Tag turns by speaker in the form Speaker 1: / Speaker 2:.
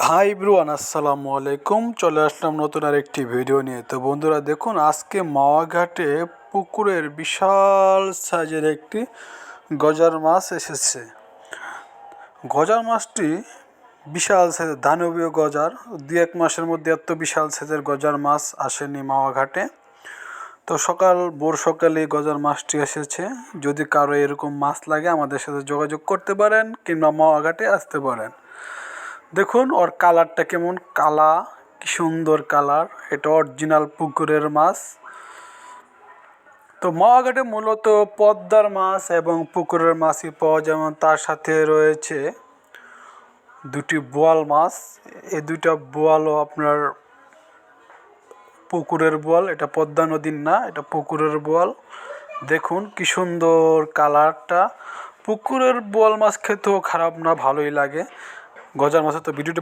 Speaker 1: High ব্রুয়ান আসসালামু আলাইকুম চলে আসলাম নতুন আর একটি ভিডিও নিয়ে। তো বন্ধুরা, দেখুন, আজকে মাওয়াঘাটে পুকুরের বিশাল সাইজের একটি গজার মাছ এসেছে। গজার মাছটি বিশাল সাইজের দানবীয় গজার। দু এক মাসের মধ্যে এত বিশাল সাইজের গজার মাছ আসেনি মাওয়াঘাটে। তো সকাল, ভোর সকালে গজার মাছটি এসেছে। যদি কারও এরকম মাছ লাগে, আমাদের সাথে যোগাযোগ করতে পারেন কিংবা মাওয়াঘাটে আসতে পারেন। দেখুন, ওর কালারটা কেমন কালা, কি সুন্দর কালার। এটা অরিজিনাল পুকুরের মাছ। তো মাওয়াঘাটে মূলত পদ্মার মাছ এবং পুকুরের মাছই পাওয়া যেমন তার সাথে রয়েছে দুটি বোয়াল মাছ। এই দুইটা বোয়ালও আপনার পুকুরের বোয়াল, এটা পদ্মা নদীর না, এটা পুকুরের বোয়াল। দেখুন, কি সুন্দর কালারটা। পুকুরের বোয়াল মাছ খেতেও খারাপ না, ভালোই লাগে। গজার মাছের তো ভিডিওটি